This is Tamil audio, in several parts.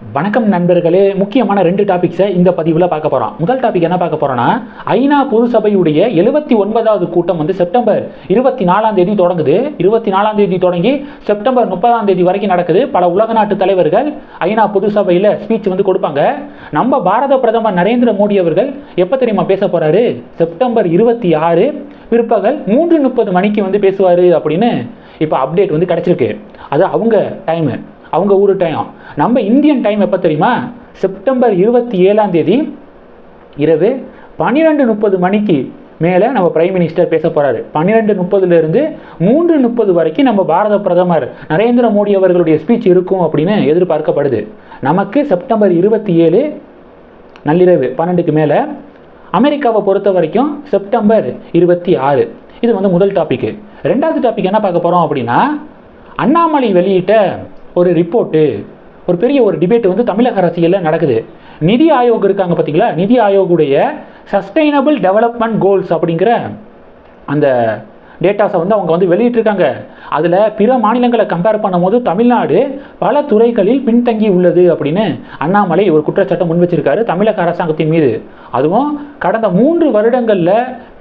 வணக்கம் நண்பர்களே முக்கியமான ரெண்டு டாபிக்ஸை இந்த பதிவில் பார்க்க போகிறோம் முதல் டாபிக் என்ன பார்க்க போகிறோன்னா ஐநா பொது சபையுடைய எழுபத்தி ஒன்பதாவது கூட்டம் வந்து செப்டம்பர் இருபத்தி நாலாம் தேதி தொடங்குது. இருபத்தி நாலாம் தேதி தொடங்கி செப்டம்பர் முப்பதாம் தேதி வரைக்கும் நடக்குது. பல உலக நாட்டு தலைவர்கள் ஐநா பொது சபையில் ஸ்பீச் வந்து கொடுப்பாங்க. நம்ம பாரத பிரதமர் நரேந்திர மோடி அவர்கள் எப்போ தெரியுமா பேச போகிறாரு செப்டம்பர் இருபத்தி ஆறு பிற்பகல் மூன்று முப்பது மணிக்கு வந்து பேசுவார் அப்படின்னு இப்போ அப்டேட் வந்து கிடச்சிருக்கு. அது அவங்க டைமு அவங்க ஊர் டைம் நம்ம இந்தியன் டைம் எப்போ தெரியுமா? செப்டம்பர் இருபத்தி ஏழாம் தேதி இரவு பன்னிரெண்டு முப்பது மணிக்கு மேலே நம்ம பிரைம் மினிஸ்டர் பேச போகிறாரு பன்னிரெண்டு முப்பதுலேருந்து மூன்று முப்பது வரைக்கும் நம்ம பாரத பிரதமர் நரேந்திர மோடி அவர்களுடைய ஸ்பீச் இருக்கும் அப்படின்னு எதிர்பார்க்கப்படுது. நமக்கு செப்டம்பர் இருபத்தி ஏழு நள்ளிரவு பன்னெண்டுக்கு மேலே அமெரிக்காவை பொறுத்த வரைக்கும் செப்டம்பர் இருபத்தி ஆறு. இது வந்து முதல் டாபிக் ரெண்டாவது டாபிக் என்ன பார்க்க போகிறோம் அப்படின்னா அண்ணாமலை வெளியிட்ட ஒரு ரிப்போர்ட்டு ஒரு பெரிய ஒரு டிபேட் வந்து தமிழக அரசியலில் நடக்குது. நிதி ஆயோக் இருக்காங்க பார்த்தீங்களா நிதி ஆயோகுடைய சஸ்டைனபிள் டெவலப்மெண்ட் கோல்ஸ் அப்படிங்கிற அந்த டேட்டாஸை வந்து அவங்க வந்து வெளியிட்டிருக்காங்க. அதில் பிற மாநிலங்களை கம்பேர் பண்ணும்போது தமிழ்நாடு பல துறைகளில் பின்தங்கி உள்ளது அப்படின்னு அண்ணாமலை ஒரு குற்றச்சாட்டை முன் வச்சிருக்காரு தமிழக அரசாங்கத்தின் மீது. அதுவும் கடந்த மூன்று வருடங்களில்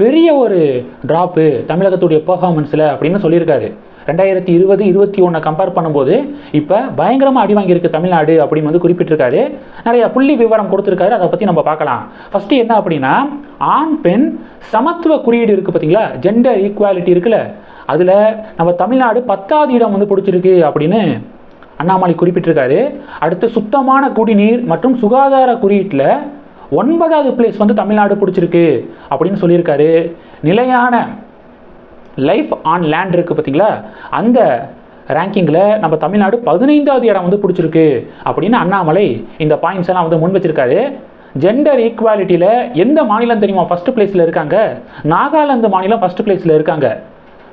பெரிய ஒரு ட்ராப்பு தமிழகத்துடைய பெர்ஃபார்மன்ஸில் அப்படின்னு சொல்லியிருக்காரு. ரெண்டாயிரத்தி இருபது இருபத்தி ஒன்றை கம்பேர் பண்ணும்போது இப்போ பயங்கரமாக அடி வாங்கியிருக்கு தமிழ்நாடு அப்படின்னு வந்து குறிப்பிட்டிருக்காரு. நிறைய புள்ளி விவரம் கொடுத்துருக்காரு. அதை பற்றி நம்ம பார்க்கலாம். ஃபஸ்ட்டு என்ன அப்படின்னா ஆண் பெண் சமத்துவ குறியீடு இருக்குது பார்த்தீங்களா? ஜெண்டர் ஈக்குவாலிட்டி இருக்குல்ல. அதில் நம்ம தமிழ்நாடு பத்தாவது இடம் வந்து பிடிச்சிருக்கு அப்படின்னு அண்ணாமலை குறிப்பிட்டிருக்காரு. அடுத்து சுத்தமான குடிநீர் மற்றும் சுகாதார குறியீட்டில் ஒன்பதாவது பிளேஸ் வந்து தமிழ்நாடு பிடிச்சிருக்கு அப்படின்னு சொல்லியிருக்காரு. நிலையான லைஃப் ஆன் லேண்ட் இருக்குது பார்த்தீங்களா? அந்த ரேங்கிங்கில் நம்ம தமிழ்நாடு பதினைந்தாவது இடம் வந்து பிடிச்சிருக்கு. அப்படின்னு அண்ணாமலை இந்த பாயிண்ட்ஸ் எல்லாம் வந்து முன் வச்சிருக்காரு. ஜெண்டர் ஈக்குவாலிட்டியில் எந்த மாநிலம் தெரியுமா? ஃபஸ்ட்டு பிளேஸில் இருக்காங்க. நாகாலாந்து மாநிலம் ஃபஸ்ட்டு பிளேஸில் இருக்காங்க.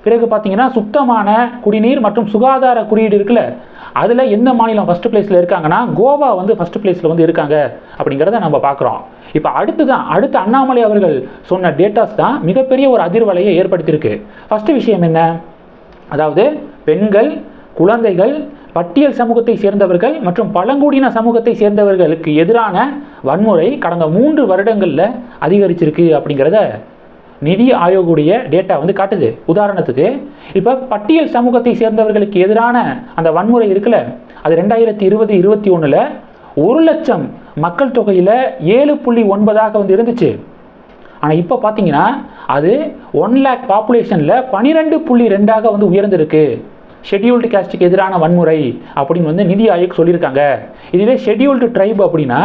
பிறகு பார்த்தீங்கன்னா சுத்தமான குடிநீர் மற்றும் சுகாதார குறியீடு இருக்குல்ல? அதில் எந்த மாநிலம் ஃபஸ்ட் பிளேஸில் இருக்காங்கன்னா கோவா வந்து ஃபஸ்ட் பிளேஸில் வந்து இருக்காங்க அப்படிங்கிறத நம்ம பார்க்குறோம். இப்போ அடுத்து தான் அடுத்து அண்ணாமலை அவர்கள் சொன்ன டேட்டாஸ் தான் மிகப்பெரிய ஒரு அதிர்வலையை ஏற்படுத்தியிருக்கு. ஃபஸ்ட்டு விஷயம் என்ன? அதாவது பெண்கள் குழந்தைகள் பட்டியல் சமூகத்தை சேர்ந்தவர்கள் மற்றும் பழங்குடியின சமூகத்தை சேர்ந்தவர்களுக்கு எதிரான வன்முறை கடந்த மூன்று வருடங்களில் அதிகரிச்சிருக்கு அப்படிங்கிறத நிதி ஆயோகுடைய டேட்டா வந்து காட்டுது. உதாரணத்துக்கு இப்போ பட்டியல் சமூகத்தை சேர்ந்தவர்களுக்கு எதிரான அந்த வன்முறை இருக்குல்ல அது ரெண்டாயிரத்தி இருபது இருபத்தி ஒன்றில் ஒரு லட்சம் மக்கள் தொகையில் ஏழு புள்ளி ஒன்பதாக வந்து இருந்துச்சு. ஆனால் இப்போ பார்த்தீங்கன்னா அது ஒன் லேக் பாப்புலேஷனில் பன்னிரெண்டு புள்ளி ரெண்டாக வந்து உயர்ந்திருக்கு. ஷெட்யூல்டு கேஸ்ட்டுக்கு எதிரான வன்முறை அப்படின்னு வந்து நிதி ஆயோக் சொல்லியிருக்காங்க. இதுவே ஷெட்யூல்டு ட்ரைப் அப்படின்னா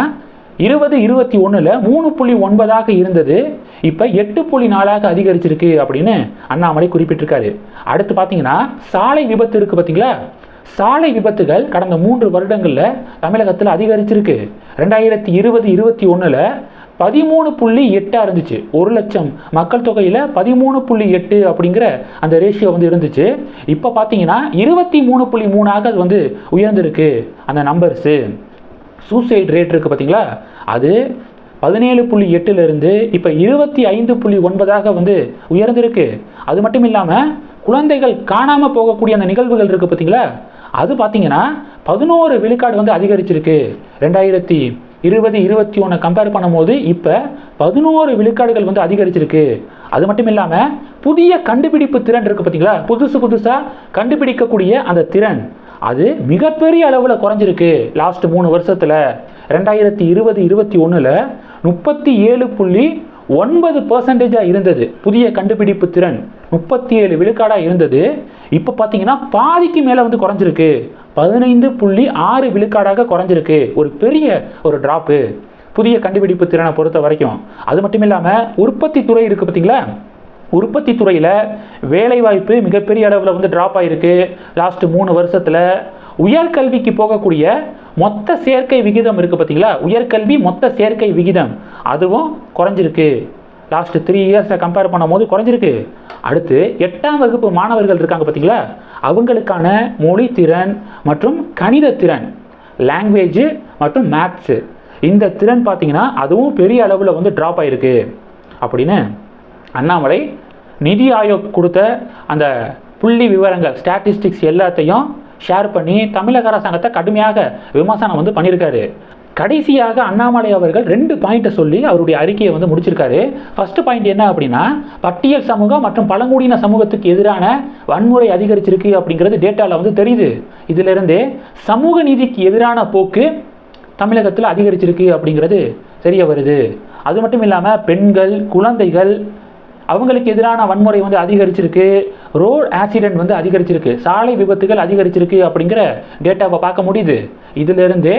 இருபது இருபத்தி ஒன்றில் மூணு புள்ளி ஒன்பதாக இருந்தது. இப்போ எட்டு புள்ளி நாலாக அதிகரிச்சிருக்கு அப்படின்னு அண்ணாமலை குறிப்பிட்டிருக்காரு. அடுத்து பார்த்தீங்கன்னா சாலை விபத்து இருக்குது பார்த்தீங்களா சாலை விபத்துகள் கடந்த மூன்று வருடங்களில் தமிழகத்தில் அதிகரிச்சிருக்கு. ரெண்டாயிரத்தி இருபது இருபத்தி ஒன்றில் பதிமூணு புள்ளி எட்டாக இருந்துச்சு. ஒரு லட்சம் மக்கள் தொகையில் பதிமூணு புள்ளி எட்டு அப்படிங்கிற அந்த ரேஷியோ வந்து இருந்துச்சு. இப்போ பார்த்தீங்கன்னா இருபத்தி மூணு புள்ளி மூணாக அது வந்து உயர்ந்திருக்கு. அந்த நம்பர்ஸு சூசைட் ரேட் இருக்குது பார்த்தீங்களா அது பதினேழு புள்ளி எட்டுலேருந்து இப்போ இருபத்தி ஐந்து புள்ளி ஒன்பதாக வந்து உயர்ந்திருக்கு. அது மட்டும் இல்லாமல் குழந்தைகள் காணாமல் போகக்கூடிய அந்த நிகழ்வுகள் இருக்குது பார்த்தீங்களா அது பார்த்தீங்கன்னா பதினோரு விழுக்காடு வந்து அதிகரிச்சிருக்கு. ரெண்டாயிரத்தி இருபது இருபத்தி ஒன்று கம்பேர் பண்ணும்போது இப்போ பதினோரு விழுக்காடுகள் வந்து அதிகரிச்சிருக்கு. அது மட்டும் இல்லாமல் புதிய கண்டுபிடிப்பு திறன் இருக்குது பார்த்தீங்களா புதுசு புதுசாக கண்டுபிடிக்கக்கூடிய அந்த திறன். அது மிகப்பெரிய அளவில் குறைஞ்சிருக்கு. லாஸ்ட் மூணு வருஷத்தில் ரெண்டாயிரத்தி இருபது இருபத்தி ஒன்றில் முப்பத்தி ஏழு புள்ளி ஒன்பது பர்சன்டேஜாக இருந்தது. புதிய கண்டுபிடிப்பு திறன் முப்பத்தி ஏழு விழுக்காடாக இருந்தது. இப்போ பார்த்தீங்கன்னா பாதிக்கு மேலே வந்து குறைஞ்சிருக்கு. பதினைந்து புள்ளி ஆறு விழுக்காடாக குறைஞ்சிருக்கு. ஒரு பெரிய ஒரு ட்ராப்பு புதிய கண்டுபிடிப்பு திறனை பொறுத்த வரைக்கும். அது மட்டும் இல்லாமல் உற்பத்தி துறை இருக்குது பார்த்தீங்களா உற்பத்தி துறையில் வேலைவாய்ப்பு மிகப்பெரிய அளவில் வந்து ட்ராப் ஆகிருக்கு லாஸ்ட் மூணு வருஷத்தில் உயர்கல்விக்கு போகக்கூடிய மொத்த சேர்க்கை விகிதம் இருக்குது பார்த்தீங்களா உயர்கல்வி மொத்த சேர்க்கை விகிதம். அதுவும் குறைஞ்சிருக்கு. லாஸ்ட் த்ரீ இயர்ஸை கம்பேர் பண்ணும்போது குறைஞ்சிருக்கு. அடுத்து எட்டாம் வகுப்பு மாணவர்கள் இருக்காங்க பார்த்தீங்களா அவங்களுக்கான மொழி திறன் மற்றும் கணித திறன் லாங்குவேஜ் மற்றும் மேத்ஸு இந்த திறன் பார்த்தீங்கன்னா அதுவும் பெரிய அளவில் வந்து ட்ராப் ஆகிருக்கு அப்படின்னு அண்ணாமலை நிதி ஆயோக் கொடுத்த அந்த புள்ளி விவரங்கள் ஸ்டாட்டிஸ்டிக்ஸ் எல்லாத்தையும் ஷேர் பண்ணி தமிழக அரசாங்கத்தை கடுமையாக விமர்சனம் வந்து பண்ணியிருக்காரு. கடைசியாக அண்ணாமலை அவர்கள் ரெண்டு பாயிண்ட்டை சொல்லி அவருடைய அறிக்கையை வந்து முடிச்சிருக்காரு. ஃபர்ஸ்ட் பாயிண்ட் என்ன அப்படின்னா பட்டியல் சமூகம் மற்றும் பழங்குடியின சமூகத்துக்கு எதிரான வன்முறை அதிகரிச்சிருக்கு அப்படிங்கிறது டேட்டாவில் வந்து தெரியுது. இதிலிருந்து சமூக நீதிக்கு எதிரான போக்கு தமிழகத்தில் அதிகரிச்சிருக்கு அப்படிங்கிறது தெரிய வருது. அது மட்டும் இல்லாமல் பெண்கள் குழந்தைகள் அவங்களுக்கு எதிரான வன்முறை வந்து அதிகரிச்சிருக்கு. ரோட் ஆக்சிடென்ட் வந்து அதிகரிச்சிருக்கு. சாலை விபத்துகள் அதிகரிச்சிருக்கு அப்படிங்கிற டேட்டாவை பார்க்க முடியுது. இதிலிருந்து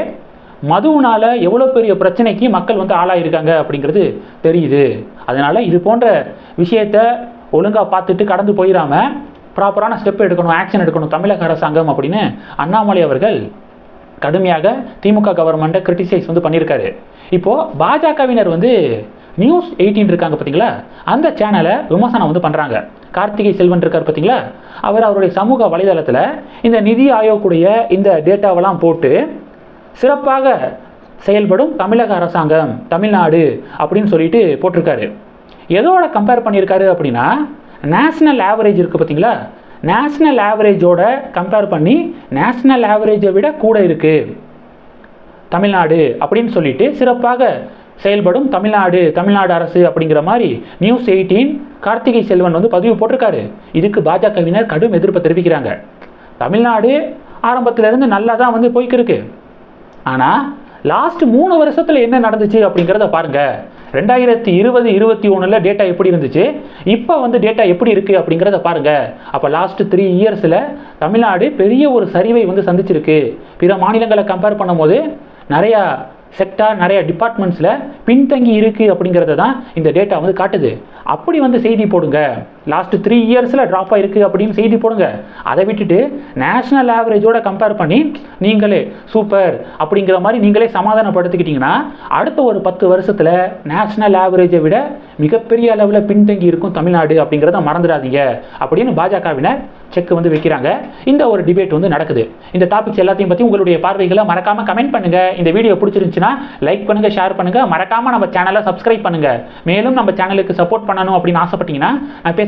மதுவுனால எவ்வளோ பெரிய பிரச்சனைக்கு மக்கள் வந்து ஆளாயிருக்காங்க அப்படிங்கிறது தெரியுது. அதனால் இது போன்ற விஷயத்த ஒழுங்காக பார்த்துட்டு கடந்து போயிடாம ப்ராப்பரான ஸ்டெப் எடுக்கணும் ஆக்ஷன் எடுக்கணும் தமிழக அரசாங்கம் அப்படின்னு அண்ணாமலை அவர்கள் கடுமையாக திமுக கவர்மெண்ட்டை கிரிட்டிசைஸ் வந்து பண்ணியிருக்காரு. இப்போது பாஜகவினர் வந்து நியூஸ் எயிட்டீன் இருக்காங்க பார்த்தீங்களா? அந்த சேனலை விமர்சனம் வந்து பண்ணுறாங்க கார்த்திகை செல்வன் இருக்கார் பார்த்தீங்களா? அவர் அவருடைய சமூக வலைதளத்தில் இந்த நிதி ஆயோக்குடைய இந்த டேட்டாவெல்லாம் போட்டு சிறப்பாக செயல்படும் தமிழக அரசாங்கம் தமிழ்நாடு அப்படின்னு சொல்லிட்டு போட்டிருக்காரு. எதோட கம்பேர் பண்ணியிருக்காரு அப்படின்னா நேஷ்னல் ஆவரேஜ் இருக்குது பார்த்தீங்களா? நேஷ்னல் ஆவரேஜோட கம்பேர் பண்ணி நேஷ்னல் ஆவரேஜை விட கூட இருக்குது தமிழ்நாடு அப்படின்னு சொல்லிட்டு சிறப்பாக செயல்படும் தமிழ்நாடு தமிழ்நாடு அரசு அப்படிங்கிற மாதிரி நியூஸ் எயிட்டீன் கார்த்திகை செல்வன் வந்து பதிவு போட்டிருக்காரு. இதுக்கு பாஜகவினர் கடும் எதிர்ப்பை தெரிவிக்கிறாங்க. தமிழ்நாடு ஆரம்பத்திலேருந்து நல்லா தான் வந்து போய்க்கிருக்கு. ஆனால் லாஸ்ட் மூணு வருஷத்தில் என்ன நடந்துச்சு அப்படிங்கிறத பாருங்க. ரெண்டாயிரத்தி இருபது இருபத்தி ஒன்றில் டேட்டா எப்படி இருந்துச்சு? இப்போ வந்து டேட்டா எப்படி இருக்குது அப்படிங்கிறத பாருங்க. அப்போ லாஸ்ட் த்ரீ இயர்ஸில் தமிழ்நாடு பெரிய ஒரு சரிவை வந்து சந்திச்சிருக்கு. பிற மாநிலங்களை கம்பேர் பண்ணும்போது நிறையா செக்டார் நிறைய டிபார்ட்மெண்ட்ஸில் பின்தங்கி இருக்குது அப்படிங்கிறத தான் இந்த டேட்டா வந்து காட்டுது. அப்படி வந்து செய்தி போடுங்க. லாஸ்ட் த்ரீ இயர்ஸில் ட்ராப் ஆகிருக்கு அப்படின்னு செய்தி போடுங்க. அதை விட்டுட்டு நேஷ்னல் ஆவரேஜோட கம்பேர் பண்ணி நீங்களே சூப்பர் அப்படிங்கிற மாதிரி நீங்களே சமாதானப்படுத்திக்கிட்டிங்கன்னா அடுத்த ஒரு பத்து வருஷத்தில் நேஷ்னல் ஆவரேஜை விட மிகப்பெரிய அளவில் பின்தங்கி இருக்கும் தமிழ்நாடு அப்படிங்கிறத மறந்துடாதீங்க அப்படின்னு பாஜகவினர் செக் வந்து வைக்கிறாங்க. இந்த ஒரு டிபேட் வந்து நடக்குது. இந்த டாபிக்ஸ் எல்லாத்தையும் பற்றி உங்களுடைய பார்வைகளை மறக்காமல் கமெண்ட் பண்ணுங்க. இந்த வீடியோ பிடிச்சிருந்துச்சுன்னா லைக் பண்ணுங்கள் ஷேர் பண்ணுங்கள் மறக்காமல் நம்ம சேனலை சப்ஸ்கிரைப் பண்ணுங்கள் மேலும் நம்ம சேனலுக்கு சப்போர்ட் பண்ணணும் அப்படின்னு ஆசைப்பட்டீங்கன்னா நான்